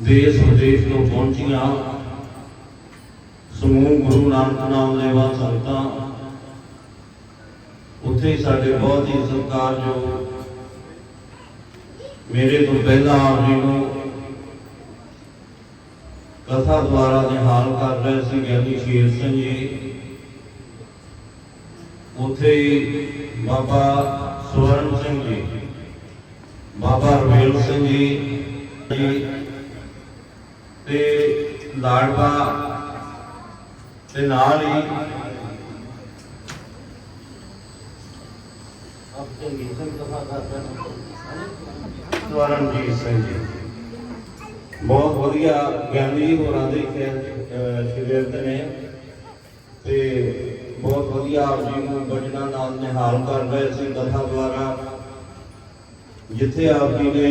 ਦੇਸ਼ ਵਿਦੇਸ਼ ਤੋਂ ਪਹੁੰਚੀਆਂ। ਸਮੂਹ ਗੁਰੂ ਨਾਨਕ ਨਾਮ ਲੈਵਾ ਸੰਗਤਾਂ। ਉੱਥੇ ਸਾਡੇ ਬਹੁਤ ਹੀ ਸਤਿਕਾਰਯੋਗ ਮੇਰੇ ਤੋਂ ਪਹਿਲਾਂ ਆਪ ਜੀ ਨੂੰ ਕਥਾ ਦੁਆਰਾ ਨਿਹਾਲ ਕਰ ਰਹੇ ਸੀ ਗਿਆਨੀ ਸ਼ੇਰ ਸਿੰਘ ਜੀ। ਉੱਥੇ ਬਾਬਾ ਸਵਰਨ ਸਿੰਘ ਜੀ, ਬਾਬਾ ਰਵੇਲ ਸਿੰਘ ਜੀ ਤੇ ਲਾੜਵਾ ਤੇ ਨਾਲ ਹੀ ਸਵਰਨਜੀਤ ਸਿੰਘ ਜੀ। ਬਹੁਤ ਵਧੀਆ ਗਿਆਨੀ ਹੋਰਾਂ ਦੇ ਸ਼ਿਰਤ ਨੇ ਤੇ ਬਹੁਤ ਵਧੀਆ ਆਪ ਜੀ ਨੂੰ ਬਚਨਾ ਨਾਲ ਨਿਹਾਲ ਕਰ ਰਹੇ ਸੀ ਕਥਾ ਦੁਆਰਾ। ਜਿੱਥੇ ਆਪ ਜੀ ਨੇ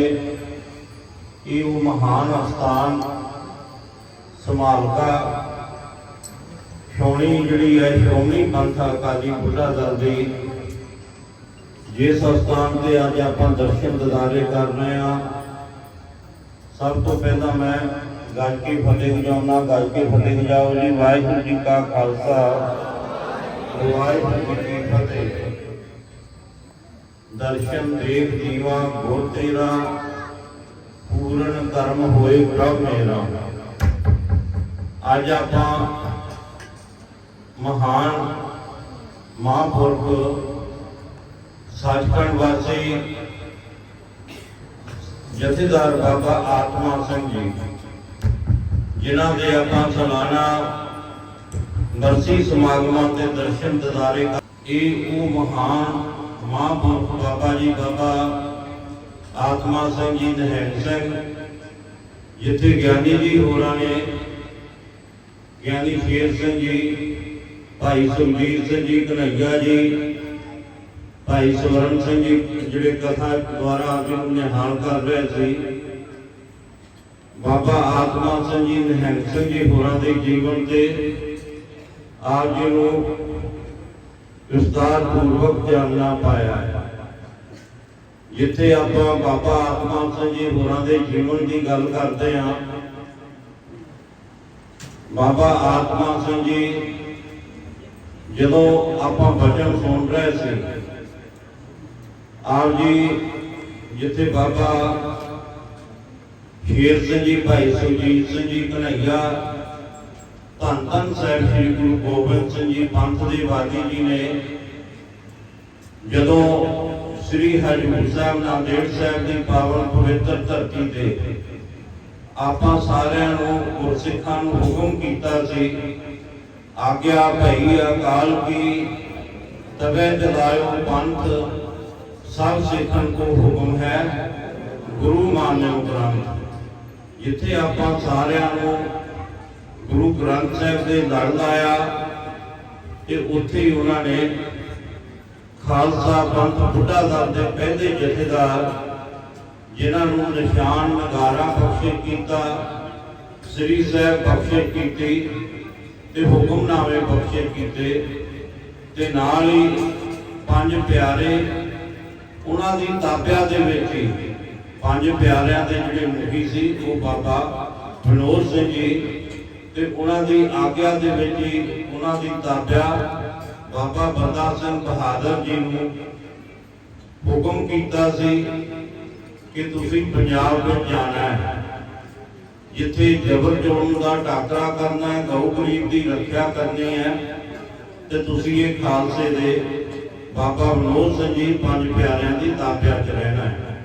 ਇਹ ਉਹ ਮਹਾਨ ਅਸਥਾਨ ਸਮਾਲਕਾ। ਸ਼ੌਣੀ ਜਿਹੜੀ ਹੈ, ਸ਼੍ਰੋਮਣੀ ਪੰਥ ਅਕਾਲੀ ਬੁੱਢਾ ਦਲ ਦੀ ਜਿਸ ਅਸਥਾਨ ਤੇ ਅੱਜ ਆਪਾਂ ਦਰਸ਼ਨ ਦਿਦਾਰੇ ਕਰ ਰਹੇ ਹਾਂ। ਸਭ ਤੋਂ ਪਹਿਲਾਂ ਮੈਂ ਗੱਜ ਕੇ ਫਤਿਹ ਵਜਾਉਣਾ ਗੱਜ ਕੇ ਫਤਿਹ ਜਾਓ ਜੀ। ਵਾਹਿਗੁਰੂ ਜੀ ਕਾ ਖਾਲਸਾ, ਵਾਹਿਗੁਰੂ ਜੀ ਕੀ ਫਤਿਹ। ਦਰਸ਼ਨ ਦੇਖ ਜੀਵਾ ਗੁਰ ਤੇਰਾ, ਪੂਰਨ ਕਰਮ ਹੋਏ ਪ੍ਰਭ ਮੇਰਾ। ਅੱਜ ਆਪਾਂ ਮਹਾਨ ਮਹਾਂਪੁਰਖ ਸੱਚਖੰਡ ਵਾਸੀ ਜਥੇਦਾਰ ਬਾਬਾ ਆਤਮਾ ਸਿੰਘ ਜੀ, ਜਿਨ੍ਹਾਂ ਦੇ ਆਪਾਂ ਸਾਲਾਨਾ ਨਰਸੀ ਸਮਾਗਮਾਂ ਤੇ ਦਰਸ਼ਨ ਦਿਦਾਰੇ ਕਰ ਇਹ ਉਹ ਮਹਾਨ ਮਹਾਂਪੁਰਖ ਬਾਬਾ ਜੀ, ਬਾਬਾ ਆਤਮਾ ਸਿੰਘ ਜੀ ਨਹਿਲ ਸਿੰਘ, ਜਿੱਥੇ ਗਿਆਨੀ ਜੀ ਹੋਰਾਂ ਨੇ ਗਿਆਨੀ ਸ਼ੇਰ ਸਿੰਘ ਜੀ, ਭਾਈ ਸੁਖਜੀਤ ਸਿੰਘ ਜੀ ਕਨਈਆ ਜੀ, ਭਾਈ ਸਵਰਨ ਸਿੰਘ ਜੀ, ਜਿਹੜੇ ਕਥਾ ਦੁਆਰਾ ਆਪ ਜੀ ਨੂੰ ਨਿਹਾਲ ਕਰ ਰਹੇ ਸੀ। ਬਾਬਾ ਆਤਮਾ ਸਿੰਘ ਜੀ, ਨਿਹੰਗ ਸਿੰਘ ਜੀ ਹੋਰਾਂ ਦੇ ਜੀਵਨ ਤੇ ਆਪ ਜੀ ਨੂੰ ਵਿਸਤਾਰ ਪੂਰਵਕ ਜਾਣਨਾ ਪਾਇਆ ਜਿੱਥੇ ਆਪਾਂ ਬਾਬਾ ਆਤਮਾ ਸਿੰਘ ਜੀ ਹੋਰਾਂ ਦੇ ਜੀਵਨ ਦੀ ਗੱਲ ਕਰਦੇ ਹਾਂ ਬਾਬਾ ਆਤਮਾ ਸਿੰਘ ਜੀ, ਜਦੋਂ ਆਪਾਂ ਬਚਨ ਸੁਣ ਰਹੇ ਸੀ, ਆਪ ਜੀ ਜਿੱਥੇ ਬਾਬਾ ਸ਼ੇਰ ਸਿੰਘ ਜੀ, ਭਾਈ ਸੁਜੀਤ ਸਿੰਘ ਜੀ ਕਨਈਆ ਧੰਨ ਧੰਨ ਸਾਹਿਬ ਸ੍ਰੀ ਗੁਰੂ ਗੋਬਿੰਦ ਸਿੰਘ ਜੀ, ਪੰਥ ਦੇ ਵਾਦੀ ਜੀ ਨੇ, ਜਦੋਂ ਸ੍ਰੀ ਹਰਿਮੰਦਰ ਸਾਹਿਬ, ਨਾਂਦੇੜ ਸਾਹਿਬ ਦੀ ਪਾਵਨ ਪਵਿੱਤਰ ਧਰਤੀ ਤੇ ਆਪਾਂ ਸਾਰਿਆਂ ਨੂੰ ਗੁਰਸਿੱਖਾਂ ਨੂੰ ਹੁਕਮ ਕੀਤਾ ਸੀ। ਆਗਿਆ ਭਈ ਅਕਾਲ ਕੀ, ਤਵੇ ਜਲਾਇਓ ਪੰਥ, ਸਭ ਸਿੱਖਣ ਕੋ ਹੁਕਮ ਹੈ, ਗੁਰੂ ਮਾਨਿਓ ਗ੍ਰੰਥ। ਜਿੱਥੇ ਆਪਾਂ ਸਾਰਿਆਂ ਨੂੰ ਗੁਰੂ ਗ੍ਰੰਥ ਸਾਹਿਬ ਦੇ ਲੜ ਲਾਇਆ, ਤੇ ਉੱਥੇ ਹੀ ਉਹਨਾਂ ਨੇ ਖਾਲਸਾ ਪੰਥ ਬੁੱਢਾ ਦਲ ਦੇ ਪਹਿਲੇ ਜਥੇਦਾਰ ਜਿਨ੍ਹਾਂ ਨੂੰ ਨਿਸ਼ਾਨ ਨਗਾਰਾ ਬਖਸ਼ਿਸ਼ ਕੀਤਾ, ਸ੍ਰੀ ਸਾਹਿਬ ਬਖਸ਼ਿਸ਼ ਕੀਤੀ ਤੇ ਹੁਕਮਨਾਮੇ ਬਖਸ਼ੇ ਕੀਤੇ ਤੇ ਨਾਲ ਹੀ ਪੰਜ ਪਿਆਰੇ ਉਹਨਾਂ ਦੀ ਤਾਬਿਆ ਦੇ ਵਿੱਚ ਹੀ ਪੰਜ ਪਿਆਰਿਆਂ ਦੇ ਜਿਹੜੇ ਮੁਖੀ ਸੀ, ਉਹ ਬਾਬਾ ਬਨੋਰ ਸਿੰਘ ਜੀ ਤੇ ਉਹਨਾਂ ਦੀ ਆਗਿਆ ਦੇ ਵਿੱਚ ਹੀ ਉਹਨਾਂ ਦੀ ਤਾਬਿਆ ਬਾਬਾ ਬੰਦਾ ਸਿੰਘ ਬਹਾਦਰ ਜੀ ਨੂੰ ਹੁਕਮ ਕੀਤਾ ਸੀ ਕਿ ਤੁਸੀਂ ਪੰਜਾਬ ਵਿੱਚ ਜਾਣਾ ਹੈ। ਜਿੱਥੇ ਜ਼ਬਰ ਜ਼ੁਲਮ ਦਾ ਟਾਕਰਾ ਕਰਨਾ ਹੈ, ਗਊ ਗਰੀਬ ਦੀ ਰੱਖਿਆ ਕਰਨੀ ਹੈ, ਤੇ ਤੁਸੀਂ ਇਹ ਖਾਲਸੇ ਦੇ ਬਾਬਾ ਮਨੋਜ ਸਿੰਘ ਜੀ, ਪੰਜ ਪਿਆਰਿਆਂ ਦੀ ਤਾਬਿਆ 'ਚ ਰਹਿਣਾ ਹੈ।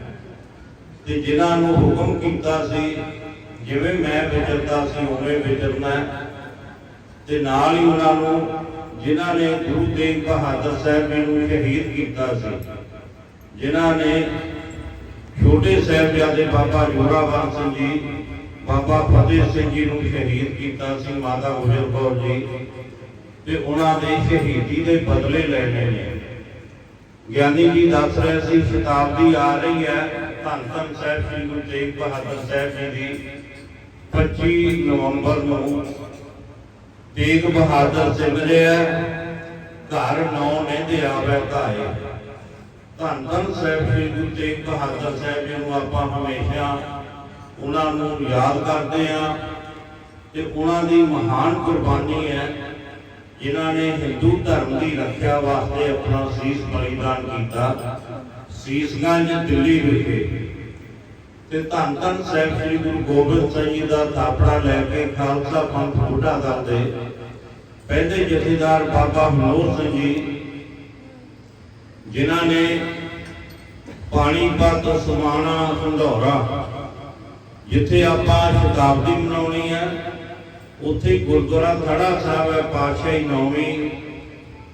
ਤੇ ਜਿਨ੍ਹਾਂ ਨੂੰ ਹੁਕਮ ਕੀਤਾ ਸੀ, ਜਿਵੇਂ ਮੈਂ ਵਿਚਰਦਾ ਸੀ, ਉਵੇਂ ਵਿਚਰਨਾ ਤੇ ਨਾਲ ਹੀ ਉਹਨਾਂ ਨੂੰ, ਜਿਨ੍ਹਾਂ ਨੇ ਗੁਰੂ ਤੇਗ ਬਹਾਦਰ ਸਾਹਿਬ ਜੀ ਨੂੰ ਸ਼ਹੀਦ ਕੀਤਾ ਸੀ, ਜਿਨ੍ਹਾਂ ਨੇ ਛੋਟੇ ਸਾਹਿਬਜ਼ਾਦੇ ਬਾਬਾ ਜੋਰਾਵਰ ਸਿੰਘ ਜੀ, ਬਾਬਾ ਫਤਿਹ ਸਿੰਘ ਜੀ ਨੂੰ ਸ਼ਹੀਦ ਕੀਤਾ ਸੀ, ਮਾਤਾ ਗੁਜਰ ਕੌਰ ਜੀ। ਤੇ ਉਹਨਾਂ ਦੇ ਸ਼ਹੀਦੀ ਦੇ ਬਦਲੇ ਲੈਣੇ ਨੇ। ਗਿਆਨੀ ਜੀ ਦੱਸ ਰਹੇ ਸੀ, ਸ਼ਤਾਬਦੀ ਆ ਰਹੀ ਹੈ। ਧੰਨ ਧੰਨ ਸਾਹਿਬ ਸ੍ਰੀ ਗੁਰੂ ਤੇਗ ਬਹਾਦਰ ਸਾਹਿਬ ਜੀ ਦੀ 25 ਨਵੰਬਰ ਨੂੰ ਤੇਗ ਬਹਾਦਰ ਸਿੰਘ ਸਿਮਰਿਆ ਘਰ ਨੌ ਨਹਿੰਦੇ ਆਵੇ ਧਾਏ ਧੰਨ ਧੰਨ ਸਾਹਿਬ ਸ੍ਰੀ ਗੁਰੂ ਤੇਗ ਬਹਾਦਰ ਸਾਹਿਬ ਜੀ ਨੂੰ ਆਪਾਂ ਹਮੇਸ਼ਾ ਉਹਨਾਂ ਨੂੰ ਯਾਦ ਕਰਦੇ ਆ ਤੇ ਉਹਨਾਂ ਦੀ ਮਹਾਨ ਕੁਰਬਾਨੀ ਹੈ, ਜਿਨ੍ਹਾਂ ਨੇ ਹਿੰਦੂ ਧਰਮ ਦੀ ਰੱਖਿਆ ਵਾਸਤੇ ਆਪਣਾ ਸੀਸ ਬਲੀਦਾਨ ਕੀਤਾ, ਸੀਸਗੰਜ ਦਿੱਲੀ ਵਿਖੇ। ਤੇ ਧੰਨ ਧੰਨ ਸਾਹਿਬ ਸ੍ਰੀ ਗੁਰੂ ਗੋਬਿੰਦ ਸਿੰਘ ਜੀ ਦਾ ਥਾਪੜਾ ਲੈ ਕੇ ਖਾਲਸਾ ਪੰਥ ਬੁੱਢਾ ਕਰਦੇ। ਪਹਿਲੇ ਜਥੇਦਾਰ ਬਾਬਾ ਮਨੋਹਰ ਸਿੰਘ ਜੀ ਜਿਨ੍ਹਾਂ ਨੇ ਪਾਣੀ ਪਾਣੀਪਤ ਸਮਾਣਾ ਸੰਧੌਰਾ ਜਿੱਥੇ ਆਪਾਂ ਸ਼ਤਾਬਦੀ ਮਨਾਉਣੀ ਹੈ, ਉੱਥੇ ਗੁਰਦੁਆਰਾ ਖੜਾ ਸਾਹਿਬ ਹੈ, ਪਾਤਸ਼ਾਹੀ ਨੌਵੀਂ,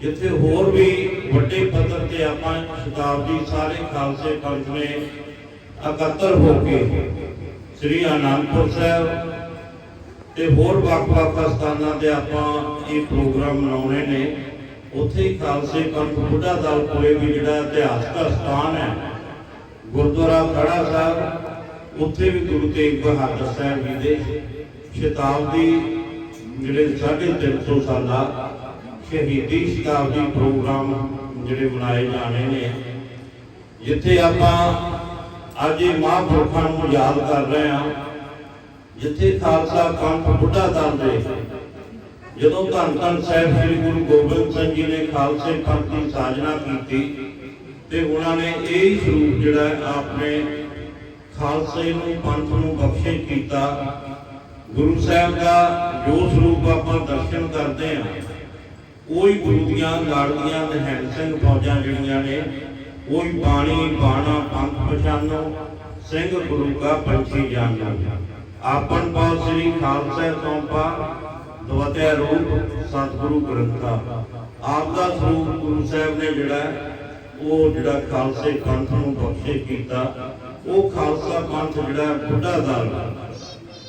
ਜਿੱਥੇ ਹੋਰ ਵੀ ਵੱਡੇ ਪੱਧਰ ਤੇ ਆਪਾਂ ਸ਼ਤਾਬਦੀ ਸਾਰੇ ਖਾਲਸੇ ਪੰਥ ਨੇ ਇਕੱਤਰ ਹੋ ਕੇ ਸ੍ਰੀ ਅਨੰਦਪੁਰ ਸਾਹਿਬ ਤੇ ਹੋਰ ਵੱਖ-ਵੱਖ ਸਥਾਨਾਂ ਤੇ ਆਪਾਂ ਇਹ ਪ੍ਰੋਗਰਾਮ ਮਨਾਉਣੇ ਨੇ। ਉੱਥੇ ਖਾਲਸੇ ਪੰਥ ਬੁੱਢਾ ਦਲ ਕੋਲੇ ਵੀ ਜਿਹੜਾ ਇਤਿਹਾਸਕ ਸਥਾਨ ਹੈ, ਗੁਰਦੁਆਰਾ ਖੜਾ ਸਾਹਿਬ, ਉੱਥੇ ਵੀ ਗੁਰੂ ਤੇਗ ਬਹਾਦਰ ਸਾਹਿਬ ਜੀ ਦੇ ਸ਼ਤਾਬਦੀ ਜਿਹੜੇ 350 ਸਾਲਾ ਸ਼ਹੀਦੀ ਸ਼ਤਾਬਦੀ ਪ੍ਰੋਗਰਾਮ ਜਿਹੜੇ ਮਨਾਏ ਜਾਣੇ ਨੇ, ਜਿੱਥੇ ਆਪਾਂ ਅੱਜ ਇਹ ਮਹਾਂਪੁਰਖਾਂ ਨੂੰ ਯਾਦ ਕਰ ਰਹੇ ਹਾਂ, ਜਿੱਥੇ ਖਾਲਸਾ ਪੰਥ ਬੁੱਢਾ ਦਲ ਦੇ ਜਦੋਂ ਧੰਨ ਧੰਨ ਸਾਹਿਬ ਸ੍ਰੀ ਗੁਰੂ ਗੋਬਿੰਦ ਸਿੰਘ ਜੀ ਨੇ ਖਾਲਸੇ ਪੰਥ ਦੀ ਸਾਜਨਾ ਕੀਤੀ ਤੇ ਉਹਨਾਂ ਨੇ ਇਹ ਸਰੂਪ ਜਿਹੜਾ ਆਪਣੇ ਖਾਲਸੇ ਨੂੰ, ਪੰਥ ਨੂੰ ਬਖਸ਼ਿਸ਼ ਕੀਤਾ, ਗੁਰੂ ਸਾਹਿਬ ਦਾ ਜੋ ਸਰੂਪ ਆਪਾਂ ਦਰਸ਼ਨ ਕਰਦੇ ਹਾਂ ਉਹੀ ਗੁਰੂ ਦੀਆਂ ਲਾੜੀਆਂ ਨਿਹੰਗ ਸਿੰਘ ਫੌਜਾਂ ਜਿਹੜੀਆਂ ਨੇ ਉਹੀ ਬਾਣੀ, ਬਾਣਾ, ਪੰਥ ਪਛਾਨੋ ਸਿੰਘ ਗੁਰੂ ਕਾ ਪੰਛੀ ਜਾਣੋ। ਆਪਨ ਪਾਉ ਸ੍ਰੀ ਖਾਲਸਾ ਸੋਂਪਾ ਦਵਤਿਆ ਰੂਪ, ਸਤਿਗੁਰੂ ਗ੍ਰੰਥਾ। ਆਪ ਦਾ ਸਰੂਪ ਗੁਰੂ ਸਾਹਿਬ ਨੇ ਜਿਹੜਾ ਉਹ ਜਿਹੜਾ ਖਾਲਸੇ ਪੰਥ ਨੂੰ ਬਖਸ਼ੇ ਕੀਤਾ, ਉਹ ਖਾਲਸਾ ਪੰਥ ਜਿਹੜਾ ਬੁੱਢਾ ਦਲ।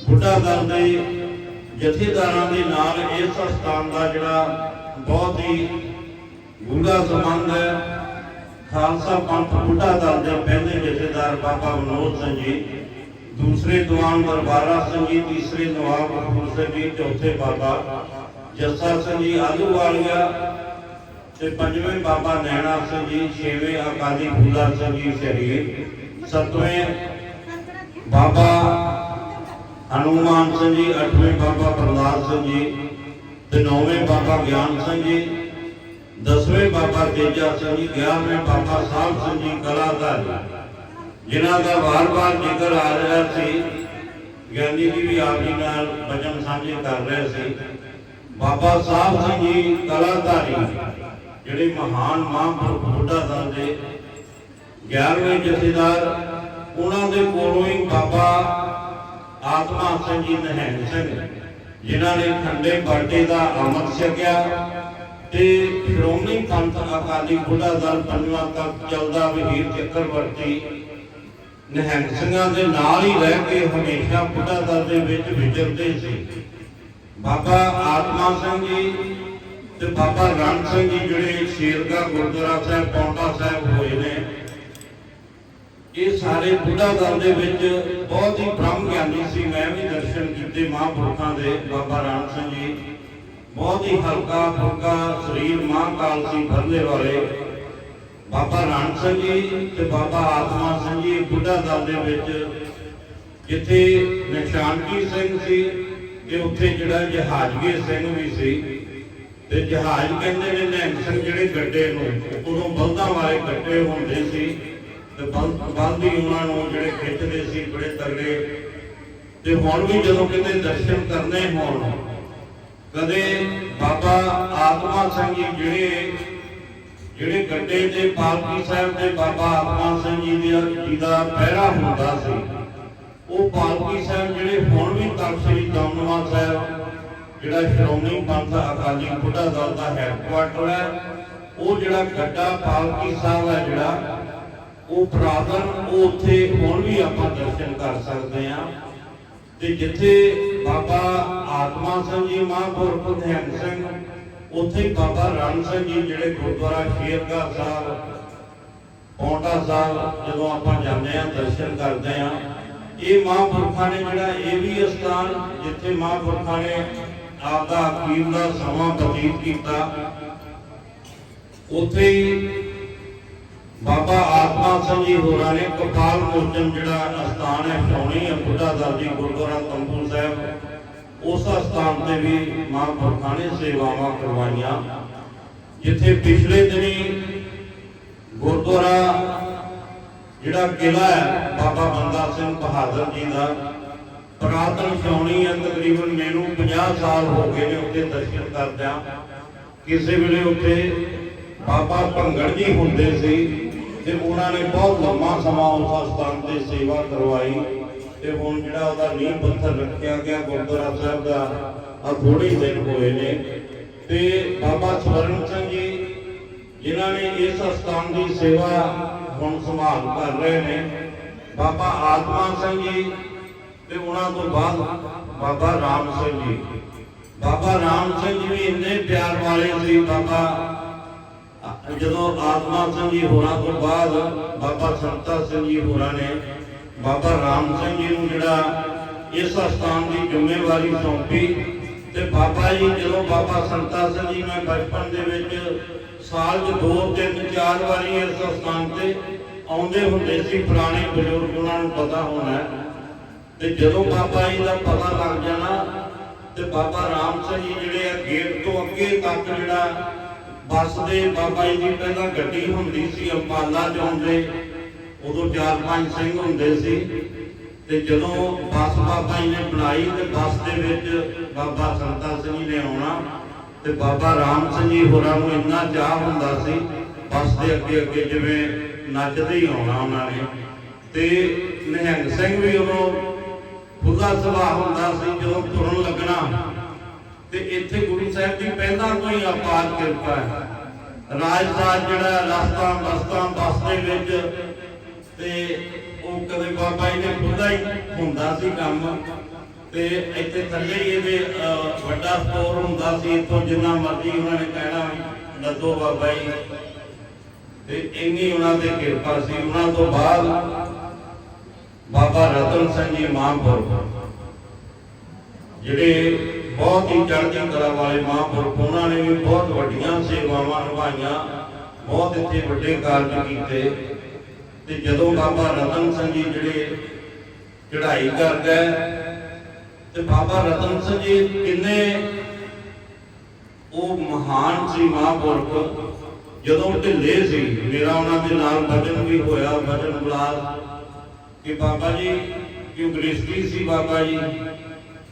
ਬੁੱਢਾ ਦਲ ਦੇ ਜਥੇਦਾਰਾਂ ਦੇ ਨਾਲ ਇਸ ਸਥਾਨ ਦਾ ਜਿਹੜਾ ਬਹੁਤ ਹੀ ਗੁੰਗਾ ਸੰਬੰਧ ਹੈ। ਖਾਲਸਾ ਪੰਥ ਬੁੱਢਾ ਦਲ ਦੇ ਪਹਿਲੇ ਜਥੇਦਾਰ ਬਾਬਾ ਮਨੋਜ ਸਿੰਘ ਜੀ ਦੂਸਰੇ ਦੀਵਾਨ ਦਰਬਾਰਾ ਸਿੰਘ ਜੀ, ਤੀਸਰੇ ਨਵਾਬ ਕਪੂਰ ਸਿੰਘ ਜੀ, ਚੌਥੇ ਬਾਬਾ ਜੱਸਾ ਸਿੰਘ ਜੀ, ਆਲੂ ਆਲੂਵਾਲੀਆ ਤੇ ਪੰਜਵੇਂ ਬਾਬਾ ਨੈਣਾ ਸਿੰਘ ਜੀ, ਛੇਵੇਂ ਅਕਾਲੀ ਫੂਲਾ ਸਿੰਘ ਜੀ ਸ਼ਹੀਦ, ਸੱਤਵੇਂ ਬਾਬਾ ਹਨੂਮਾਨ ਸਿੰਘ ਜੀ, ਅੱਠਵੇਂ ਬਾਬਾ ਪ੍ਰਹਲਾਦ ਸਿੰਘ ਜੀ ਤੇ ਨੌਵੇਂ ਬਾਬਾ ਗਿਆਨ ਸਿੰਘ ਜੀ, ਦਸਵੇਂ ਬਾਬਾ ਤੇਜਾ ਸਿੰਘ ਜੀ, ਗਿਆਰਵੇਂ ਬਾਬਾ ਸਾਹਿਬ ਸਿੰਘ ਜੀ ਕਲਾਕਾਰ ਜਿਨ੍ਹਾਂ ਦਾ ਵਾਰ-ਵਾਰ ਜ਼ਿਕਰ ਆ ਰਿਹਾ ਸੀ, ਗਿਆਨੀ ਜੀ ਵੀ ਆਪ ਜੀ ਨਾਲ ਬਚਨ ਸਾਂਝੇ ਕਰ ਰਹੇ ਸੀ। ਬਾਬਾ ਸਾਹਿਬ ਸਿੰਘ ਜੀ ਕਲਾਕਾਰੀ, ਜਿਹੜੇ ਮਹਾਨ ਮਹਾਂਪੁਰਖ ਬੁੱਢਾ ਦਲ ਦੇ 11ਵੇਂ ਜਥੇਦਾਰ, ਉਹਨਾਂ ਦੇ ਕੋਲੋਂ ਹੀ ਬਾਬਾ ਆਤਮਾ ਸਿੰਘ ਜੀ ਨਹਿੰਗ ਸਿੰਘ, ਜਿਨ੍ਹਾਂ ਨੇ ਖੰਡੇ ਬਾਟੇ ਦਾ ਅੰਮ੍ਰਿਤ ਛਕਿਆ ਤੇ ਸ਼੍ਰੋਮਣੀ ਪੰਥ ਅਕਾਲੀ ਬੁੱਢਾ ਦਲ ਪੰਜਵਾਂ ਤੱਕ ਚੱਲਦਾ ਵਹੀਰ ਚੱਕਰਵਰਤੀ ਨਿਹੰਗ ਸਿੰਘਾਂ ਦੇ ਨਾਲ ਹੀ ਰਹਿ ਕੇ ਹਮੇਸ਼ਾ ਬੁੱਢਾ ਦੇ ਵਿੱਚ ਵਿਚਰਦੇ ਸੀ। ਬਾਬਾ ਆਤਮਾ ਸਿੰਘ ਜੀ ਤੇ ਬਾਬਾ ਰਣ ਸਿੰਘ ਜੀ ਜਿਹੜੇ ਸ਼ੇਰਗਾ ਗੁਰਦੁਆਰਾ ਸਾਹਿਬ ਪੌਂਟਾ ਸਾਹਿਬ ਹੋਏ ਨੇ, ਇਹ ਸਾਰੇ ਬੁੱਢਾ ਦਲ ਦੇ ਵਿੱਚ ਬਹੁਤ ਹੀ ਬ੍ਰਹਮ ਗਿਆਨੀ ਸੀ। ਮੈਂ ਵੀ ਦਰਸ਼ਨ ਕੀਤੇ ਮਹਾਂਪੁਰਖਾਂ ਦੇ, ਬਾਬਾ ਰਣ ਸਿੰਘ ਜੀ। ਬਹੁਤ ਹੀ ਹਲਕਾ ਫੁਲਕਾ ਸਰੀਰ ਮਹਾਂਕਾਲ ਸੀ, ਫਰਲੇ ਵਾਲੇ। ਬਾਬਾ ਰਾਮ ਸਿੰਘ ਜੀ ਤੇ ਬਾਬਾ ਆਤਮਾ ਸਿੰਘ ਜੀ ਬੁੱਢਾ ਦਲ ਦੇ ਵਿੱਚ ਜਿੱਥੇ ਨਿਸ਼ਾਨਕੀ ਸਿੰਘ ਸੀ ਤੇ ਉੱਥੇ ਜਿਹੜਾ ਜਹਾਜ਼ਗੀ ਸਿੰਘ ਵੀ ਸੀ ਤੇ ਜਹਾਜ਼ ਕਹਿੰਦੇ ਨੇ ਨਿਹੰਗ ਸਿੰਘ ਜਿਹੜੇ ਗੱਡੇ ਨੂੰ, ਉਦੋਂ ਬਲਦਾਂ ਵਾਲੇ ਗੱਡੇ ਹੁੰਦੇ ਸੀ ਤੇ ਬਲ- ਹੀ ਉਹਨਾਂ ਨੂੰ ਜਿਹੜੇ ਖਿੱਚਦੇ ਸੀ, ਬੜੇ ਤਗੜੇ। ਤੇ ਹੁਣ ਵੀ ਜਦੋਂ ਕਿਤੇ ਦਰਸ਼ਨ ਕਰਨੇ ਹੋਣ, ਕਦੇ ਬਾਬਾ ਆਤਮਾ ਸਿੰਘ ਜੀ ਜਿਹੜੇ ਜਿਹੜੇ ਗੱਡੇ ਤੇ ਪਾਲਕੀ ਸਾਹਿਬ ਦੇ ਬਾਬਾ ਆਤਮਾ ਸਿੰਘ ਜੀ ਦੀ ਜੀ ਦਾ ਪਹਿਰਾ ਹੁੰਦਾ ਸੀ, ਉਹ ਪਾਲਕੀ ਸਾਹਿਬ ਜਿਹੜੇ ਹੁਣ ਵੀ ਤਖਤ ਸ੍ਰੀ ਸਾਹਿਬ, ਜਿਹੜਾ ਸ਼੍ਰੋਮਣੀ ਪੰਥ ਅਕਾਲੀ ਬੁੱਢਾ ਦਲ ਦਾ ਹੈਡਕੁਆਟਰ ਹੈ, ਉਹ ਜਿਹੜਾ ਗੱਡਾ ਪਾਲਕੀ ਸਾਹਿਬ ਹੈ ਜਿਹੜਾ, ਉਹ ਪੁਰਾਤਨ ਉਹ ਉੱਥੇ ਹੁਣ ਵੀ ਆਪਾਂ ਦਰਸ਼ਨ ਕਰ ਸਕਦੇ ਹਾਂ। ਤੇ ਜਿੱਥੇ ਬਾਬਾ ਆਤਮਾ ਸਿੰਘ ਜੀ ਮਹਾਂਪੁਰਖ ਨਿਹੰਗ ਸਿੰਘ ਉੱਥੇ ਬਾਬਾ ਰਣ ਸਿੰਘ ਜੀ ਜਿਹੜੇ ਗੁਰਦੁਆਰਾ ਸ਼ੇਰਗੜ੍ਹ ਸਾਹਿਬ, ਪੌਂਟਾ ਸਾਹਿਬ, ਜਦੋਂ ਆਪਾਂ ਜਾਂਦੇ ਹਾਂ, ਦਰਸ਼ਨ ਕਰਦੇ ਹਾਂ, ਇਹ ਮਹਾਂਪੁਰਖਾਂ ਨੇ ਜਿਹੜਾ ਇਹ ਵੀ ਸਥਾਨ ਜਿੱਥੇ ਮਹਾਂਪੁਰਖਾਂ ਨੇ ਆਪਦਾ ਅਖੀਰ ਦਾ ਸਮਾਂ ਬਤੀਤ ਕੀਤਾ, ਉੱਥੇ ਬਾਬਾ ਆਤਮਾ ਸਿੰਘ ਜੀ ਹੋਰਾਂ ਨੇ ਕਪਾਲ ਮੋਚਨ ਜਿਹੜਾ ਅਸਥਾਨ ਹੈ ਸ਼ੌਣੀ ਹੈ, ਬੁੱਢਾ ਦਲ ਜੀ ਗੁਰਦੁਆਰਾ ਤੰਬੂ ਸਾਹਿਬ। ਉਸ ਅਸਥਾਨ ਤੇ ਵੀ ਮਹਾਂਪੁਰਖਾਂ ਨੇ ਸੇਵਾਵਾਂ ਕਰਵਾਈਆਂ, ਜਿੱਥੇ ਪਿਛਲੇ ਦਿਨੀ ਗੁਰਦੁਆਰਾ ਜਿਹੜਾ ਕਿਲਾ ਹੈ, ਬਾਬਾ ਬੰਦਾ ਸਿੰਘ ਬਹਾਦਰ ਜੀ ਦਾ, ਪ੍ਰਾਤਨ ਸ਼ੌਣੀ ਹੈ, ਤਕਰੀਬਨ ਮੈਨੂੰ 50 ਸਾਲ ਹੋ ਗਏ ਨੇ ਉੱਥੇ ਦਰਸ਼ਨ ਕਰਦਿਆਂ। ਕਿਸੇ ਵੇਲੇ ਉੱਥੇ ਬਾਬਾ ਭੰਗੜ ਜੀ ਹੁੰਦੇ ਸੀ ਤੇ ਉਹਨਾਂ ਨੇ ਬਹੁਤ ਲੰਮਾ ਸਮਾਂ ਉਸ ਸਥਾਨ ਤੇ ਸੇਵਾ ਕਰਵਾਈ। ਤੇ ਹੁਣ ਜਿਹੜਾ ਉਹਦਾ ਨੀਂਹ ਪੱਥਰ ਰੱਖਿਆ ਗਿਆ ਗੁਰਦੁਆਰਾ ਸਾਹਿਬ ਦਾ ਆ ਥੋੜੇ ਦਿਨ ਹੋਏ ਨੇ। ਤੇ ਬਾਬਾ ਸਵਰਨ ਸਿੰਘ ਜੀ, ਜਿਨ੍ਹਾਂ ਨੇ ਇਸ ਸਥਾਨ ਦੀ ਸੇਵਾ ਹੁਣ ਸੰਭਾਲ ਕਰ ਰਹੇ ਨੇ, ਬਾਬਾ ਆਤਮਾ ਸਿੰਘ ਜੀ ਤੇ ਉਹਨਾਂ ਤੋਂ ਬਾਅਦ ਬਾਬਾ ਰਾਮ ਸਿੰਘ ਜੀ। ਬਾਬਾ ਰਾਮ ਸਿੰਘ ਜੀ ਵੀ ਇੰਨੇ ਪਿਆਰ ਵਾਲੇ ਸੀ, ਬਾਬਾ, ਜਦੋਂ ਆਤਮਾ ਸਿੰਘ ਜੀ ਹੋਰਾਂ ਤੋਂ ਬਾਅਦ ਬਾਬਾ ਸੰਤਾ ਸਿੰਘ ਜੀ ਹੋਰਾਂ ਨੇ ਬਾਬਾ ਰਾਮ ਸਿੰਘ ਜੀ ਨੂੰ ਜਿਹੜਾ ਇਸ ਸਥਾਨ ਦੀ ਜ਼ਿੰਮੇਵਾਰੀ ਸੌਂਪੀ ਤੇ ਬਾਬਾ ਜੀ, ਜਦੋਂ ਬਾਬਾ ਸੰਤਾ ਸਿੰਘ ਜੀ ਮੈਂ ਬਚਪਨ ਦੇ ਵਿੱਚ ਸਾਲ 'ਚ ਦੋ, ਤਿੰਨ, ਚਾਰ ਵਾਰੀ ਇਸ ਸਥਾਨ ਤੇ ਆਉਂਦੇ ਹੁੰਦੇ ਸੀ, ਪੁਰਾਣੇ ਬਜ਼ੁਰਗ ਉਹਨਾਂ ਨੂੰ ਪਤਾ ਹੋਣਾ ਤੇ ਜਦੋਂ ਬਾਬਾ ਜੀ ਦਾ ਪਤਾ ਲੱਗ ਜਾਣਾ ਤੇ ਬਾਬਾ ਰਾਮ ਸਿੰਘ ਜੀ ਜਿਹੜੇ ਆ ਗੇਟ ਤੋਂ ਅੱਗੇ ਤੱਕ ਜਿਹੜਾ ਬੱਸ ਦੇ ਬਾਬਾ ਜੀ ਦੀ ਪਹਿਲਾਂ ਗੱਡੀ ਹੁੰਦੀ ਸੀ, ਅੰਬਾਲਾ ਜਾਂਦੇ ਉਦੋਂ ਚਾਰ ਪੰਜ ਸਿੰਘ ਹੁੰਦੇ ਸੀ ਤੇ ਜਦੋਂ ਬੱਸ ਬਾਬਾ ਜੀ ਨੇ ਬਣਾਈ ਤੇ ਬੱਸ ਦੇ ਵਿੱਚ ਬਾਬਾ ਸੰਤਾ ਸਿੰਘ ਜੀ ਨੇ ਆਉਣਾ ਤੇ ਬਾਬਾ ਰਾਮ ਸਿੰਘ ਜੀ ਹੋਰਾਂ ਨੂੰ ਇੰਨਾ ਚਾਹ ਹੁੰਦਾ ਸੀ ਬੱਸ ਦੇ ਅੱਗੇ ਅੱਗੇ ਜਿਵੇਂ ਨੱਚਦੇ ਹੀ ਆਉਣਾ ਉਹਨਾਂ ਨੇ। ਤੇ ਨਿਹੰਗ ਸਿੰਘ ਵੀ ਉਦੋਂ ਖੁੱਲਾ ਸੁਭਾਅ ਹੁੰਦਾ ਸੀ ਜਦੋਂ ਤੁਰਨ ਲੱਗਣਾ। ਤੇ ਇੱਥੇ ਗੁਰੂ ਸਾਹਿਬ ਦੀ ਪਹਿਲਾਂ ਤੋਂ ਹੀ ਅਪਾਰ ਕਿਰਪਾ ਹੈ। ਰਾਜਸਾਜ ਜਿਹੜਾ ਰਸਤਾ ਬਸਤਾਂ ਬੱਸ ਦੇ ਵਿੱਚ ਤੇ ਉਹ ਕਦੇ ਬਾਬਾ ਜੀ ਨੇ ਖੁੱਲਾ ਹੀ ਹੁੰਦਾ ਸੀ ਕੰਮ। ਤੇ ਇੱਥੇ ਥੱਲੇ ਹੀ ਇਹਦੇ ਵੱਡਾ ਸਟੋਰ ਹੁੰਦਾ ਸੀ, ਇੱਥੋਂ ਜਿੰਨਾ ਮਰਜ਼ੀ ਉਹਨਾਂ ਨੇ ਕਹਿਣਾ ਲੱਦੋ ਬਾਬਾ ਜੀ। ਤੇ ਇੰਨੀ ਉਹਨਾਂ ਤੇ ਕਿਰਪਾ ਸੀ। ਉਹਨਾਂ ਤੋਂ ਬਾਅਦ ਬਾਬਾ ਰਤਨ ਸਿੰਘ ਜੀ ਮਹਾਂਪੁਰ ਜਿਹੜੇ ਬਹੁਤ ਹੀ ਚੜ੍ਹਦੀ ਕਲਾ ਵਾਲੇ ਮਹਾਂਪੁਰਖ, ਉਹਨਾਂ ਨੇ ਵੀ ਬਹੁਤ ਵੱਡੀਆਂ ਸੇਵਾਵਾਂ ਨਿਭਾਈਆਂ, ਬਹੁਤ ਇੱਥੇ ਵੱਡੇ ਕਾਰਜ ਕੀਤੇ। ਤੇ ਜਦੋਂ ਬਾਬਾ ਰਤਨ ਸਿੰਘ ਜੀ ਜਿਹੜੇ ਚੜ੍ਹਾਈ ਕਰ ਗਏ ਤੇ ਬਾਬਾ ਰਤਨ ਸਿੰਘ ਜੀ ਕਿੰਨੇ ਉਹ ਮਹਾਨ ਸੀ ਮਹਾਂਪੁਰਖ। ਜਦੋਂ ਢਿੱਲੇ ਸੀ, ਮੇਰਾ ਉਹਨਾਂ ਦੇ ਨਾਲ ਭਜਨ ਵੀ ਹੋਇਆ ਭਜਨ ਬਲਾਸ। ਕਿ ਬਾਬਾ ਜੀ ਕਿਉਂ ਗ੍ਰਿਸ਼ਤੀ ਸੀ ਬਾਬਾ ਜੀ।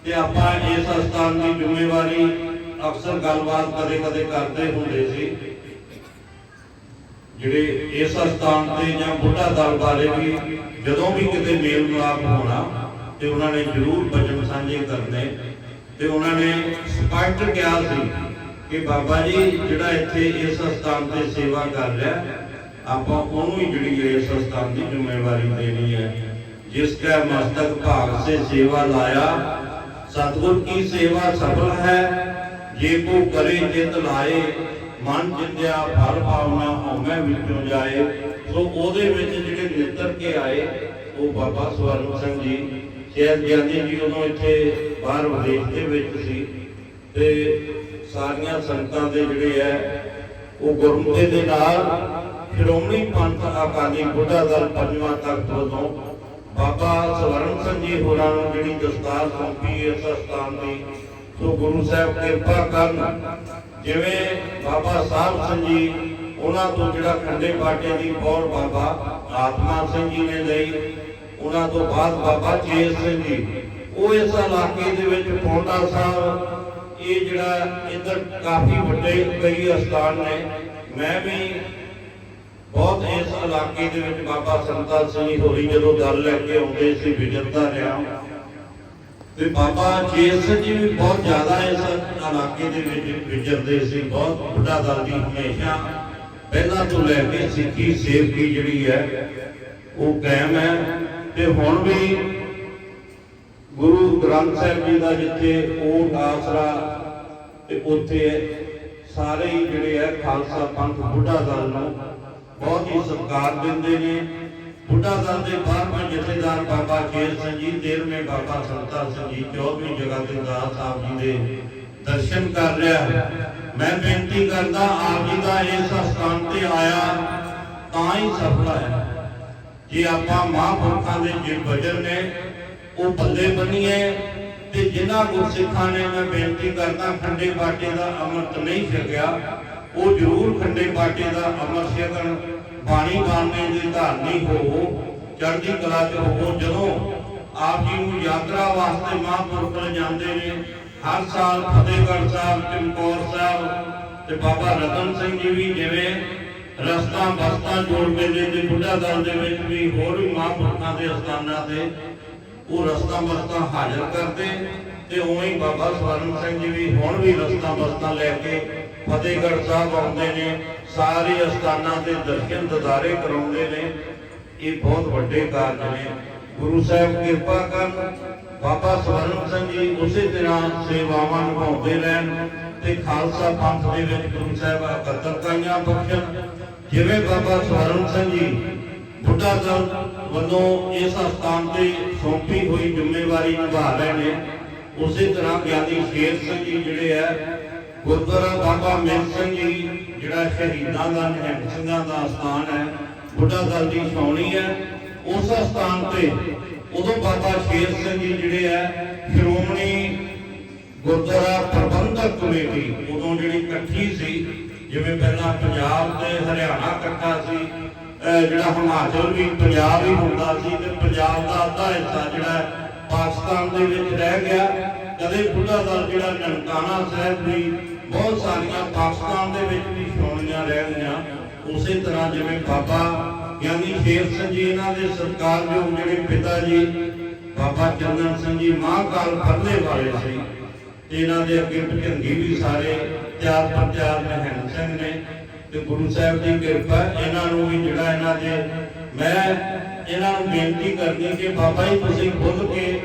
ਤੇ ਆਪਾਂ ਇਸ ਸਥਾਨ ਦੀ ਜ਼ਿੰਮੇਵਾਰੀ ਅਕਸਰ ਗੱਲਬਾਤ ਕਦੇ ਕਦੇ ਕਰਦੇ ਹੁੰਦੇ ਸੀ। ਜਿਹੜੇ ਇਸ ਸਥਾਨ ਤੇ ਜਾਂ ਬੁੱਢਾ ਦਲ ਬਾਰੇ ਵੀ ਜਦੋਂ ਵੀ ਕਿਤੇ ਮੇਲ ਮਿਲਾਪ ਹੋਣਾ, ਤੇ ਉਹਨਾਂ ਨੇ ਜ਼ਰੂਰ ਬਚਨ ਸਾਂਝੇ ਕਰਨੇ। ਤੇ ਉਹਨਾਂ ਨੇ ਸਪਸ਼ਟ ਕਿਹਾ ਸੀ ਕਿ ਬਾਬਾ ਜੀ, ਜਿਹੜਾ ਇੱਥੇ ਇਸ ਸਥਾਨ ਤੇ ਸੇਵਾ ਕਰ ਰਿਹਾ, ਆਪਾਂ ਉਹਨੂੰ ਹੀ ਜਿਹੜੀ ਇਸ ਸਥਾਨ ਦੀ ਜ਼ਿੰਮੇਵਾਰੀ ਦੇਣੀ ਹੈ। ਜਿਸ ਕਾ ਮਸਤਕ ਭਾਗ ਸੇ ਸੇਵਾ ਲਾਇਆ, ਸਤਿਗੁਰ ਕੀ ਸੇਵਾ ਸਫਲ ਹੈ? ਜੇ ਕੋ ਕਰੇ ਜਿਤ ਲਾਏ ਮਨ ਜਿੰਦਿਆ ਫਲ ਪਾਉਣਾ ਹਉਮੈ ਵਿੱਚੋਂ ਜਾਏ। ਸੋ ਉਹਦੇ ਵਿੱਚ ਜਿਹੜੇ ਨਿੱਤਰ ਕੇ ਆਏ, ਉਹ ਬਾਬਾ ਸਵਰਨ ਸਿੰਘ ਜੀ ਸ਼ਹਿਰ ਗਿਆਨੀ ਜੀ ਉਦੋਂ ਇੱਥੇ ਬਾਹਰ ਵਿਦੇਸ਼ ਦੇ ਵਿੱਚ ਸੀ। ਤੇ ਸਾਰੀਆਂ ਸੰਗਤਾਂ ਦੇ ਜਿਹੜੇ ਹੈ ਉਹ ਗੁਰਮਤਿ ਦੇ ਨਾਲ ਸ਼੍ਰੋਮਣੀ ਪੰਥ ਅਕਾਲੀ ਬੁੱਢਾ ਦਲ ਪੰਜਵਾਂ ਤਖਤ ਵੱਲੋਂ ਬਾਬਾ ਸਵਰਨ ਸਿੰਘ ਜੀ ਹੋਰਾਂ ਨੂੰ ਜਿਹੜੀ ਦਸਤਾਰ ਸੌਂਪੀ ਇਸ ਸਥਾਨ ਦੀ ਸੋ ਗੁਰੂ ਸਾਹਿਬ ਕਿਰਪਾ ਕਰਨ, ਜਿਵੇਂ ਬਾਬਾ ਸਾਹਿਬ ਸਿੰਘ ਜੀ, ਉਹਨਾਂ ਤੋਂ ਜਿਹੜਾ ਖੰਡੇ ਬਾਟੇ ਦੀ ਪੌੜ ਬਾਬਾ ਆਤਮਾ ਸਿੰਘ ਜੀ ਨੇ ਲਈ, ਉਹਨਾਂ ਤੋਂ ਬਾਅਦ ਬਾਬਾ ਚੇਤ ਸਿੰਘ ਜੀ। ਉਹ ਇਸ ਇਲਾਕੇ ਦੇ ਵਿੱਚ ਪੌਂਡਾ ਸਾਹਿਬ, ਇਹ ਜਿਹੜਾ ਇੱਧਰ ਕਾਫੀ ਵੱਡੇ ਕਈ ਅਸਥਾਨ ਨੇ। ਮੈਂ ਵੀ ਬਹੁਤ ਇਸ ਇਲਾਕੇ ਦੇ ਵਿੱਚ ਬਾਬਾ ਸੰਤਾ ਸਿੰਘ ਜੀ ਹੋਰੀ ਜਦੋਂ ਦਲ ਲੈ ਕੇ ਆਉਂਦੇ ਸੀ ਵਿਜਰਦਾ ਰਿਹਾ। ਤੇ ਬਾਬਾ ਚੇਤ ਸਿੰਘ ਜੀ ਵੀ ਬਹੁਤ ਜ਼ਿਆਦਾ ਇਸ ਇਲਾਕੇ ਦੇ ਵਿੱਚ ਵਿਚਰਦੇ ਸੀ, ਬਹੁਤ ਬੁੱਢਾ ਦਲ ਦੀ ਹਮੇਸ਼ਾ ਪਹਿਲਾਂ ਤੋਂ ਲੈ ਕੇ ਸਿੱਖੀ ਸੇਵਕੀ ਜਿਹੜੀ ਹੈ, ਉਹ ਕਾਇਮ ਹੈ। ਤੇ ਹੁਣ ਵੀ ਗੁਰੂ ਗ੍ਰੰਥ ਸਾਹਿਬ ਜੀ ਦਾ ਜਿੱਥੇ ਉਹ ਆਸਰਾ ਤੇ ਉੱਥੇ ਸਾਰੇ ਹੀ ਜਿਹੜੇ ਹੈ, ਖਾਲਸਾ ਪੰਥ ਬੁੱਢਾ ਦਲ ਨੂੰ ਬਹੁਤ ਹੀ ਸਤਿਕਾਰ ਦਿੰਦੇ ਨੇ। ਬੁੱਢਾ ਦਲ ਦੇ ਬਾਰਵੇਂ ਜਥੇਦਾਰ ਬਾਬਾ ਕੇਰ ਸਿੰਘ ਜੀ 13ਵੇਂ ਬਾਬਾ ਸੰਤਾ ਸਿੰਘ ਜੀ 14ਵੀਂ ਜਗ੍ਹਾ ਸਾਹਿਬ ਜੀ ਦੇ ਦਰਸ਼ਨ ਕਰ ਰਿਹਾ ਮੈਂ ਬੇਨਤੀ ਕਰਦਾ, ਆਪ ਜੀ ਦਾ ਇਸ ਸਥਾਨ ਤੇ ਆਇਆ ਤਾਂ ਹੀ ਸਫਲ ਹੈ ਜੇ ਆਪਾਂ ਮਹਾਂਪੁਰਖਾਂ ਦੇ ਜੇ ਵਜਨ ਨੇ, ਉਹ ਬੱਲੇ ਬੰਨੀਏ ਤੇ ਜਿਨ੍ਹਾਂ ਗੁਰਸਿੱਖਾਂ ਨੇ ਮੈਂ ਬੇਨਤੀ ਕਰਦਾ ਖੰਡੇ ਬਾਟੇ ਦਾ ਅੰਮ੍ਰਿਤ ਨਹੀਂ ਛਕਿਆ, ਉਹ ਜ਼ਰੂਰ ਖੰਡੇ ਬਾਟੇ ਦਾ ਅੰਮ੍ਰਿਤ ਛਕਣ। ਬਾਣੀ ਬਾਣੇ ਦੇ ਧਾਰਨੀ ਹੋਵੋ ਚੜ੍ਹਦੀ ਕਲਾ ਚ ਹੋਵੋ ਜਦੋਂ ਆਪ ਜੀ ਨੂੰ ਯਾਤਰਾ ਵਾਸਤੇ ਮਹਾਂਪੁਰਖ ਲਿਜਾਂਦੇ ਨੇ, ਹਰ ਸਾਲ ਫਤਿਹਗੜ੍ਹ ਸਾਹਿਬ, ਚਮਕੌਰ ਸਾਹਿਬ ਤੇ ਬਾਬਾ ਰਤਨ ਸਿੰਘ ਜੀ ਵੀ ਜਿਵੇਂ ਰਸਤਾ ਬਸਤਾ ਜੋੜ ਮੇਲੇ ਤੇ ਬੁੱਢਾ ਦਲ ਦੇ ਵਿੱਚ ਵੀ ਹੋਰ ਵੀ ਮਹਾਂਪੁਰਖਾਂ ਦੇ ਅਸਥਾਨਾਂ ਤੇ ਉਹ ਰਸਤਾ ਬਸਤਾ ਹਾਜ਼ਰ ਕਰਦੇ ਤੇ ਉਵੇਂ ਹੀ ਬਾਬਾ ਸਵਰਨ ਸਿੰਘ ਜੀ ਵੀ ਹੁਣ ਵੀ ਰਸਤਾ ਬਸਤਾ ਲੈ ਕੇ ਫਤਿਹਗੜ੍ਹ ਸਾਹਿਬ ਆਉਂਦੇ ਨੇ, ਸਾਰੇ ਅਸਥਾਨਾਂ ਦੇ ਦਰਸ਼ਨ ਦਿਦਾਰੇ ਕਰਾਉਂਦੇ ਨੇ। ਇਹ ਬਹੁਤ ਵੱਡੇ ਕਾਰਜ ਨੇ। ਗੁਰੂ ਸਾਹਿਬ ਕਿਰਪਾ ਕਰਨ, ਬਾਬਾ ਸਵਰਨ ਸਿੰਘ ਜੀ ਉਸੇ ਤਰ੍ਹਾਂ ਸੇਵਾਵਾਂ ਨਿਭਾਉਂਦੇ ਰਹਿਣ ਤੇ ਖਾਲਸਾ ਪੰਥ ਦੇ ਵਿੱਚ ਗੁਰੂ ਸਾਹਿਬ ਇਕੱਤਰਤਾਈਆਂ ਬਖਸ਼ਣ। ਜਿਵੇਂ ਬਾਬਾ ਸਵਰਨ ਸਿੰਘ ਜੀ ਬੁੱਢਾ ਦਲ ਵੱਲੋਂ ਇਸ ਸਥਾਨ ਤੇ ਸੌਂਪੀ ਹੋਈ ਜ਼ਿੰਮੇਵਾਰੀ ਨਿਭਾ ਰਹੇ ਨੇ, ਉਸੇ ਤਰ੍ਹਾਂ ਗਿਆਨੀ ਸ਼ੇਰ ਸਿੰਘ ਜੀ ਜਿਹੜੇ ਆ ਗੁਰਦੁਆਰਾ ਬਾਬਾ ਮੇਰ ਸਿੰਘ ਜੀ, ਜਿਹੜਾ ਸ਼ਹੀਦਾਂ ਦਾ, ਨਿਹੰਗ ਸਿੰਘਾਂ ਦਾ ਸਥਾਨ ਹੈ, ਬੁੱਢਾ ਦਲ ਦੀ ਛਾਉਣੀ ਹੈ। ਉਸ ਸਥਾਨ ਤੇ ਉਦੋਂ ਬਾਬਾ ਸ਼ੇਰ ਸਿੰਘ ਜੀ ਜਿਹੜੇ ਆ ਸ਼੍ਰੋਮਣੀ ਗੁਰਦੁਆਰਾ ਪ੍ਰਬੰਧਕ ਕਮੇਟੀ ਉਦੋਂ ਜਿਹੜੀ ਇਕੱਠੀ ਸੀ, ਜਿਵੇਂ ਪਹਿਲਾਂ ਪੰਜਾਬ ਤੇ ਹਰਿਆਣਾ ਇਕੱਠਾ ਸੀ ਜਿਹੜਾ ਹਿਮਾਚਲ ਵੀ ਪੰਜਾਬ ਹੀ ਹੁੰਦਾ ਸੀ, ਤੇ ਪੰਜਾਬ ਦਾ ਅੱਧਾ ਹਿੱਸਾ ਜਿਹੜਾ ਪਾਕਿਸਤਾਨ ਦੇ ਵਿੱਚ ਰਹਿ ਗਿਆ। ਕਦੇ ਬੁੱਢਾ ਦਲ ਜਿਹੜਾ ਨਨਕਾਣਾ ਸਾਹਿਬ ਵੀ ਬਹੁਤ ਸਾਰੀਆਂ ਪਾਕਿਸਤਾਨ ਦੇ ਵਿੱਚ ਵੀ ਛਾਉਣੀਆਂ ਰਹਿ ਉਸੇ ਤਰ੍ਹਾਂ ਜਿਵੇਂ ਬਾਬਾ ਗਿਆਨੀ ਸ਼ੇਰ ਸਿੰਘ ਜੀ, ਇਹਨਾਂ ਦੇ ਸਤਿਕਾਰਯੋਗ ਜਿਹੜੇ ਪਿਤਾ ਜੀ, ਬਾਬਾ ਚੰਦਨ ਸਿੰਘ ਜੀ, ਮਹਾਂਕਾਲ ਫਰਲੇ ਵਾਲੇ ਸੀ। ਤੇ ਇਹਨਾਂ ਦੇ ਅੱਗੇ ਭਜੰਗੀ ਵੀ ਸਾਰੇ ਚਾਰ ਪ੍ਰਚਾਰ ਨਿਹੰਗ ਸਿੰਘ ਨੇ। ਤੇ ਗੁਰੂ ਸਾਹਿਬ ਦੀ ਕਿਰਪਾ, ਇਹਨਾਂ ਨੂੰ ਵੀ ਜਿਹੜਾ ਇਹਨਾਂ ਦੇ ਮੈਂ ਇਹਨਾਂ ਨੂੰ ਬੇਨਤੀ ਕਰਨੀ ਕਿ ਬਾਬਾ ਜੀ, ਤੁਸੀਂ ਖੁੱਲ ਕੇ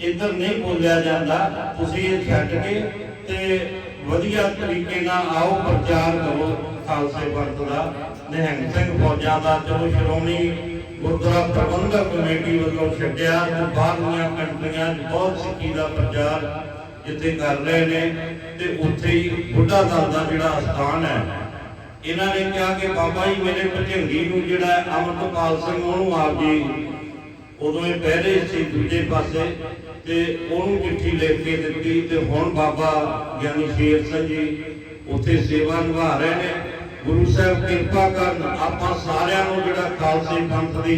ਇੱਧਰ ਨਹੀਂ ਬੋਲਿਆ ਜਾਂਦਾ। ਤੁਸੀਂ ਇਹ ਛੱਡ ਕੇ ਤੇ ਵਧੀਆ ਤਰੀਕੇ ਨਾਲ ਆਓ, ਪ੍ਰਚਾਰ ਕਰੋ ਖਾਲਸੇ ਪੰਥ ਦਾ। ਨਿਹੰਗ ਸਿੰਘ ਫੌਜਾਂ ਦਾ ਚਲੋ ਸ਼੍ਰੋਮਣੀ ਗੁਰਦੁਆਰਾ ਪ੍ਰਬੰਧਕ ਕਮੇਟੀ ਵੱਲੋਂ ਛੱਡਿਆ ਬਾਹਰਲੀਆਂ ਕੰਟਰੀਆਂ 'ਚ ਬਹੁਤ ਸਿੱਖੀ ਦਾ ਪ੍ਰਚਾਰ ਜਿੱਥੇ ਕਰ ਰਹੇ ਨੇ ਤੇ ਉੱਥੇ ਹੀ ਬੁੱਢਾ ਦਲ ਦਾ ਜਿਹੜਾ ਸਥਾਨ ਹੈ, ਇਹਨਾਂ ਨੇ ਕਿਹਾ ਕਿ ਬਾਬਾ ਜੀ ਮੇਰੇ ਭਜੰਗੀ ਨੂੰ ਜਿਹੜਾ ਹੈ ਸਿੰਘ ਉਹਨੂੰ ਆਪ ਜੀ, ਉਦੋਂ ਇਹ ਪਹਿਰੇ ਸੀ ਦੂਜੇ ਪਾਸੇ ਤੇ ਉਹਨੂੰ ਚਿੱਠੀ ਲਿਖ ਕੇ ਦਿੱਤੀ ਤੇ ਹੁਣ ਬਾਬਾ ਗਿਆਨੀ ਸ਼ੇਰ ਸਿੰਘ ਜੀ ਉੱਥੇ ਸੇਵਾ ਨਿਭਾ ਰਹੇ ਨੇ। ਗੁਰੂ ਸਾਹਿਬ ਕਿਰਪਾ ਕਰਨ ਆਪਾਂ ਸਾਰਿਆਂ ਨੂੰ ਜਿਹੜਾ ਖਾਲਸੇ ਪੰਥ ਦੀ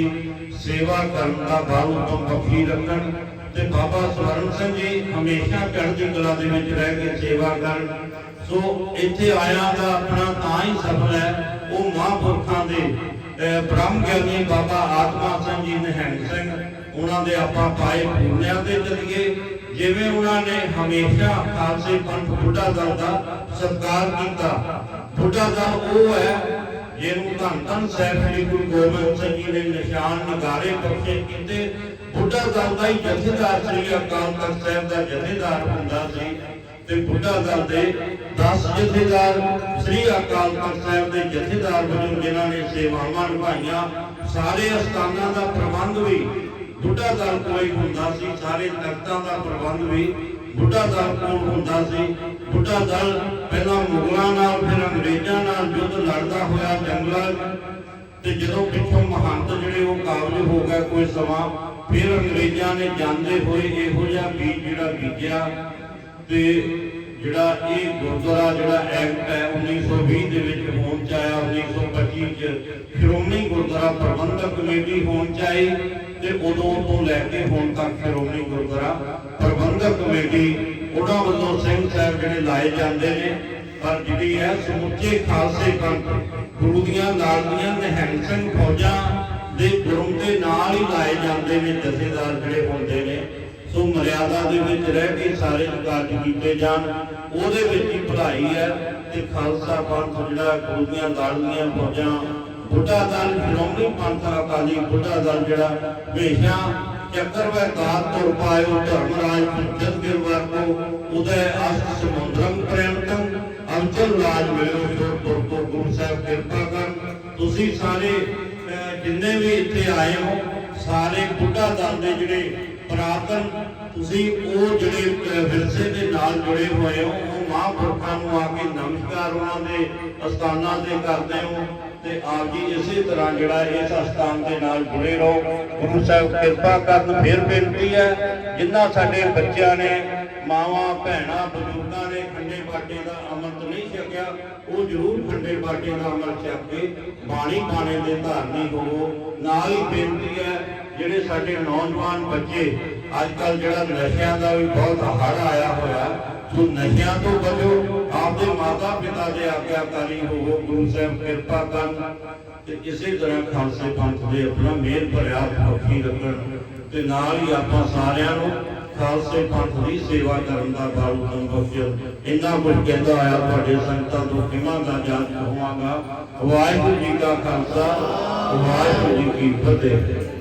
ਸੇਵਾ ਕਰਨ ਦਾ ਬਾਹੂ ਤੋਂ ਬਖਸ਼ੀ ਰੱਖਣ ਤੇ ਬਾਬਾ ਸਵਰਨ ਸਿੰਘ ਜੀ ਹਮੇਸ਼ਾ ਚੜ੍ਹਦੀ ਕਲਾ ਦੇ ਵਿੱਚ ਰਹਿ ਕੇ ਸੇਵਾ ਕਰਨ। ਸੋ ਇੱਥੇ ਆਇਆ ਦਾ ਆਪਣਾ ਤਾਂ ਹੀ ਸਫਲ ਹੈ। ਉਹ ਮਹਾਂਪੁਰਖਾਂ ਦੇ ਬ੍ਰਹਮ ਗਿਆਨੀ ਬਾਬਾ ਆਤਮਾ ਸਿੰਘ ਜੀ ਨਿਹੰਗ ਸਿੰਘ ਉਹਨਾਂ ਦੇ ਆਪਾਂ ਪਾਏ ਪੂਰਿਆਂ ਦੇ ਚੱਲੀਏ। ਜਿਵੇਂ ਉਹਨਾਂ ਨੇ ਹਮੇਸ਼ਾ ਖਾਲਸੇ ਪੰਥ ਬੁੱਢਾ ਦਲ ਦਾ ਸਤਿਕਾਰ ਕੀਤਾ। ਬੁੱਢਾ ਦਲ ਉਹ ਹੈ ਜਿਹਨੂੰ ਧੰਨ ਧੰਨ ਸਾਹਿਬ ਸ੍ਰੀ ਗੁਰੂ ਗੋਬਿੰਦ ਸਿੰਘ ਜੀ ਨੇ ਨਿਸ਼ਾਨ ਨਗਾਰੇ ਬਖਸ਼ੇ ਕੀਤੇ। ਬੁੱਢਾ ਦਲ ਦਾ ਹੀ ਜਥੇਦਾਰ ਸ੍ਰੀ ਅਕਾਲ ਤਖਤ ਸਾਹਿਬ ਦਾ ਜਥੇਦਾਰ ਹੁੰਦਾ ਸੀ ਤੇ ਬੁੱਢਾ ਦਲ ਦੇ 10 ਜਥੇਦਾਰ ਸ੍ਰੀ ਅਕਾਲ ਤਖਤ ਸਾਹਿਬ ਦੇ ਜਥੇਦਾਰ ਵਜੋਂ ਜਿਨ੍ਹਾਂ ਨੇ ਸੇਵਾਵਾਂ ਨਿਭਾਈਆਂ, ਸਾਰੇ ਅਸਥਾਨਾਂ ਦਾ ਪ੍ਰਬੰਧ ਵੀ ਬੁੱਢਾ ਦਲ ਕੋਈ ਹੁੰਦਾ ਸੀ, ਸਾਰੇ ਤਖਤਾਂ ਦਾ ਪ੍ਰਬੰਧ ਵੀ ਬੁੱਢਾ ਦਲ ਕੋਲ ਹੁੰਦਾ ਸੀ। ਬੁੱਢਾ ਦਲ ਪਹਿਲਾਂ ਮੁਗਲਾਂ ਨਾਲ, ਫਿਰ ਅੰਗਰੇਜ਼ਾਂ ਨਾਲ ਯੁੱਧ ਲੜਦਾ ਹੋਇਆ ਜੰਗਲਾਂ ਤੇ ਜਦੋਂ ਪਿੱਛੋਂ ਮਹੰਤ ਜਿਹੜੇ ਉਹ ਕਾਬਜ ਹੋ ਗਏ ਕੋਈ ਸਮਾਂ, ਫਿਰ ਅੰਗਰੇਜ਼ਾਂ ਨੇ ਜਾਂਦੇ ਹੋਏ ਇਹੋ ਜਿਹਾ ਬੀਜ ਜਿਹੜਾ ਬੀਜਿਆ ਤੇ ਜਿਹੜਾ ਇਹ ਗੁਰਦੁਆਰਾ ਜਿਹੜਾ ਐਕਟ ਹੈ 1920 ਦੇ ਵਿੱਚ ਹੋਣ ਚ ਆਇਆ 1925 ਚ ਸ਼੍ਰੋਮਣੀ ਗੁਰਦੁਆਰਾ ਪ੍ਰਬੰਧਕ ਕਮੇਟੀ ਹੋਣ ਚ ਆਈ। ਉਦੋਂ ਤੋਂ ਲੈ ਕੇ ਹੁਣ ਤੱਕ ਸ਼੍ਰੋਮਣੀ ਗੁਰਦੁਆਰਾ ਪ੍ਰਬੰਧਕ ਕਮੇਟੀ ਉਹਨਾਂ ਵੱਲੋਂ ਸਿੰਘ ਸਾਹਿਬ ਜਿਹੜੇ ਲਾਏ ਜਾਂਦੇ ਨੇ। ਪਰ ਜਿਹੜੀ ਹੈ ਸਮੁੱਚੇ ਖਾਲਸੇ ਪੰਥ, ਗੁਰੂ ਦੀਆਂ ਨਾਲ ਦੀਆਂ ਨਿਹੰਗ ਸਿੰਘ ਫੌਜਾਂ ਦੇ ਗੁਰੂ ਦੇ ਨਾਲ ਹੀ ਲਾਏ ਜਾਂਦੇ ਨੇ, ਜਥੇਦਾਰ ਜਿਹੜੇ ਹੁੰਦੇ ਨੇ। ਸੋ ਮਰਿਆਦਾ ਦੇ ਵਿੱਚ ਰਹਿ ਕੇ ਸਾਰੇ ਕਾਰਜ ਕੀਤੇ ਜਾਣ। ਉਹਦੇ ਵਿੱਚ ਹੀ ਭਲਾਈ ਹੈ ਤੇ ਖਾਲਸਾ ਪੰਥ ਜਿਹੜਾ ਗੁਰੂ ਦੀਆਂ ਨਾਲ ਦੀਆਂ ਫੌਜਾਂ ਬੁੱਢਾ ਦਲ ਸ਼੍ਰੋਮਣੀ ਪੰਥ ਅਕਾਲੀ ਬੁੱਢਾ ਦਲ ਜਿਹੜਾ ਹਮੇਸ਼ਾ ਚੱਕਰਵੈ ਦਾਤ ਤੁਰ ਪਾਇਓ ਧਰਮਰਾਜ ਜਦ ਗਿਰਵਾਰ ਕੋ ਉਦੈ ਅਸਤ ਸਮੁੰਦਰਮ ਪ੍ਰੇਮਤਮ ਅੰਚਲ ਰਾਜ ਮਿਲਿਓ ਸੋ ਤੁਰ ਤੋਂ ਗੁਰੂ ਸਾਹਿਬ ਕਿਰਪਾ ਕਰਨ। ਤੁਸੀਂ ਸਾਰੇ ਜਿੰਨੇ ਵੀ ਇੱਥੇ ਆਏ ਹੋ, ਸਾਰੇ ਬੁੱਢਾ ਦਲ ਦੇ ਜਿਹੜੇ ਪ੍ਰਾਤਨ, ਤੁਸੀਂ ਉਹ ਜਿਹੜੇ ਵਿਰਸੇ ਦੇ ਨਾਲ ਜੁੜੇ ਹੋਏ ਹੋ, ਉਹ ਮਹਾਂਪੁਰਖਾਂ ਨੂੰ ਆ ਕੇ ਨਮਸਕਾਰ ਉਹਨਾਂ ਦੇ ਅਸਥਾਨਾਂ ਤੇ ਕਰਦੇ ਹੋ। ਤੇ ਆਪ ਜੀ ਇਸੇ ਤਰ੍ਹਾਂ ਜਿਹੜਾ ਇਸ ਅਸਥਾਨ ਦੇ ਨਾਲ ਜੁੜੇ ਰਹੋ। ਗੁਰੂ ਸਾਹਿਬ ਕਿਰਪਾ ਕਰਨ ਫਿਰ ਬੇਨਤੀ ਹੈ ਜਿਨ੍ਹਾਂ ਸਾਡੇ ਬੱਚਿਆਂ ਨੇ, ਮਾਵਾਂ, ਭੈਣਾਂ, ਬਜ਼ੁਰਗਾਂ ਨੇ ਖੰਡੇ ਬਾਟੇ ਦਾ ਅੰਮ੍ਰਿਤ ਨਹੀਂ ਛਕਿਆ, ਉਹ ਜ਼ਰੂਰ ਖੰਡੇ ਬਾਟੇ ਦਾ ਅੰਮ੍ਰਿਤ ਛਕ ਕੇ ਬਾਣੀ ਬਾਣੇ ਦੇ ਧਾਰਨੀ ਹੋਵੋ। ਨਾਲ ਹੀ ਬੇਨਤੀ ਹੈ, ਜਿਹੜੇ ਸਾਡੇ ਨੌਜਵਾਨ ਬੱਚੇ, ਅੱਜ ਕੱਲ ਜਿਹੜਾ ਨਸ਼ਿਆਂ ਦਾ ਵੀ ਬਹੁਤ ਹੜ ਆਇਆ ਹੋਇਆ, ਸੋ ਨਸ਼ਿਆਂ ਤੋਂ ਬਚੋ। ਆਪਦੇ ਮਾਤਾ ਪਿਤਾ ਦੇ ਆਗਿਆਕਾਰੀ ਹੋਵੋ ਗੁਰੂ ਸਾਹਿਬ ਕਿਰਪਾ ਕਰਨ ਤੇ ਇਸੇ ਤਰ੍ਹਾਂ ਖਾਲਸੇ ਪੰਥ ਦੇ ਆਪਣਾ ਮੇਲ ਭਰਿਆ ਪੱਖੀ ਰੱਖਣ ਤੇ ਨਾਲ ਹੀ ਆਪਾਂ ਸਾਰਿਆਂ ਨੂੰ ਖਾਲਸੇ ਪੰਥ ਦੀ ਸੇਵਾ ਕਰਨ ਦਾ ਬਲ ਉਦਮ ਇੰਨਾ ਕੁਝ ਕਹਿੰਦਾ ਆਇਆ ਤੁਹਾਡੇ ਸੰਗਤਾਂ ਤੋਂ ਕਿਮਾਂ ਦਾ ਜਾਣ ਹੋਵਾਂਗਾ। ਵਾਹਿਗੁਰੂ ਜੀ ਕਾ ਖਾਲਸਾ, ਵਾਹਿਗੁਰੂ ਜੀ ਕੀ ਫਤਿਹ।